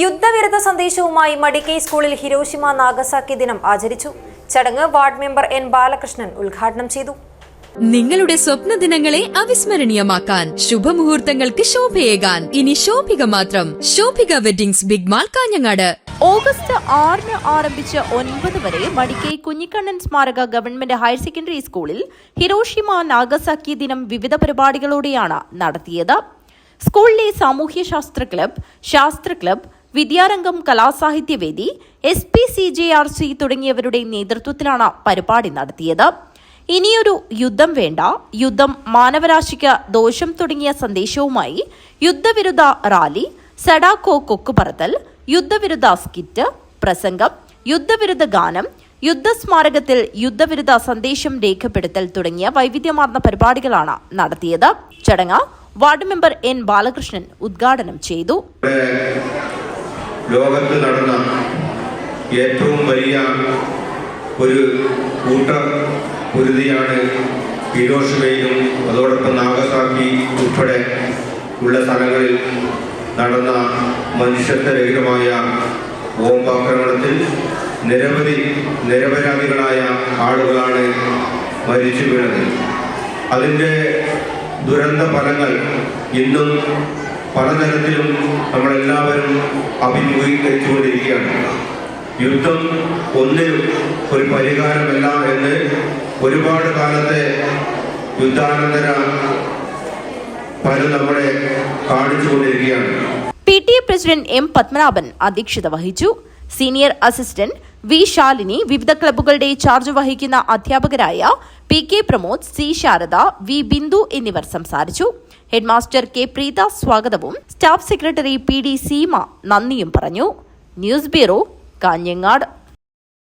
യുദ്ധവിരുദ്ധ സന്ദേശവുമായി മടിക്കൈ സ്കൂളിൽ Hiroshima Nagasaki ദിനം ആചരിച്ചു. ചടങ്ങ് വാർഡ് മെമ്പർ എൻ ബാലകൃഷ്ണൻ ഉദ്ഘാടനം ചെയ്തു. നിങ്ങളുടെ സ്വപ്ന ദിനങ്ങളെ അവിസ്മരണീയമാക്കാൻ ശുഭമുഹൂർത്തങ്ങൾക്ക് ശോഭയേകാൻ. ഇനി ശോഭിക മാത്രം. Shobhika weddings big mall Kanhangad. August ആറിന് ആരംഭിച്ച് ഒൻപത് വരെ മടിക്കൈ കുഞ്ഞിക്കണ്ണൻ സ്മാരക ഗവൺമെന്റ് ഹയർ സെക്കൻഡറി സ്കൂളിൽ ഹിരോഷിമ നാഗസാക്കി ദിനം വിവിധ പരിപാടികളോടെയാണ് നടത്തിയത്. സ്കൂളിലെ സാമൂഹ്യശാസ്ത്ര ക്ലബ് ശാസ്ത്ര club Vidyarangam Kalasahithyavedi S P C J R C തുടങ്ങിയവരുടെ നേതൃത്വത്തിലാണ് പരിപാടി നടത്തിയത്. ഇനിയൊരു യുദ്ധം വേണ്ട യുദ്ധം മാനവരാശിക്ക് ദോഷം തുടങ്ങിയ സന്ദേശവുമായി യുദ്ധവിരുദ്ധ റാലി സഡാക്കോ കൊക്കുപറത്തൽ യുദ്ധവിരുദ്ധ സ്കിറ്റ് പ്രസംഗം യുദ്ധവിരുദ്ധ ഗാനം യുദ്ധസ്മാരകത്തിൽ യുദ്ധവിരുദ്ധ സന്ദേശം രേഖപ്പെടുത്തൽ തുടങ്ങിയ വൈവിധ്യമാർന്ന പരിപാടികളാണ് നടത്തിയത്. ചടങ്ങ് വാർഡ് മെമ്പർ എൻ ബാലകൃഷ്ണൻ ഉദ്ഘാടനം ചെയ്തു. ലോകത്ത് നടന്ന ഏറ്റവും വലിയ ഒരു കൂട്ട കുരുതിയാണ് ഹിരോഷിമയിലും അതോടൊപ്പം നാഗസാക്കി ഉൾപ്പെടെ ഉള്ള സ്ഥലങ്ങളിൽ നടന്ന മനുഷ്യത്വരഹിതമായ ബോംബാക്രമണത്തിൽ നിരവധി നിരപരാധികളായ ആളുകളാണ് മരിച്ചു വീണത്. അതിന്റെ ദുരന്ത ഫലങ്ങൾ ഇന്നും പലതരത്തിലും നമ്മളെല്ലാവരും അഭിമുഖീകരിച്ചുകൊണ്ടിരിക്കുകയാണ്. യുദ്ധം ഒന്നിനും ഒരു പരിഹാരമല്ല എന്ന് ഒരുപാട് കാലത്തെ യുദ്ധാനന്തര പലരും നമ്മളെ കാണിച്ചുകൊണ്ടിരിക്കുകയാണ്. P T A president M Padmanabhan അധ്യക്ഷത വഹിച്ചു. സീനിയർ അസിസ്റ്റന്റ് വി ശാലിനി വിവിധ ക്ലബ്ബുകളുടെ ചാർജ് വഹിക്കുന്ന അധ്യാപകരായ P K Pramod C Sharada V Bindu എന്നിവർ സംസാരിച്ചു. ഹെഡ്മാസ്റ്റർ കെ പ്രീത സ്വാഗതവും staff secretary P D Seema നന്ദിയും പറഞ്ഞു. News bureau Kanhangad.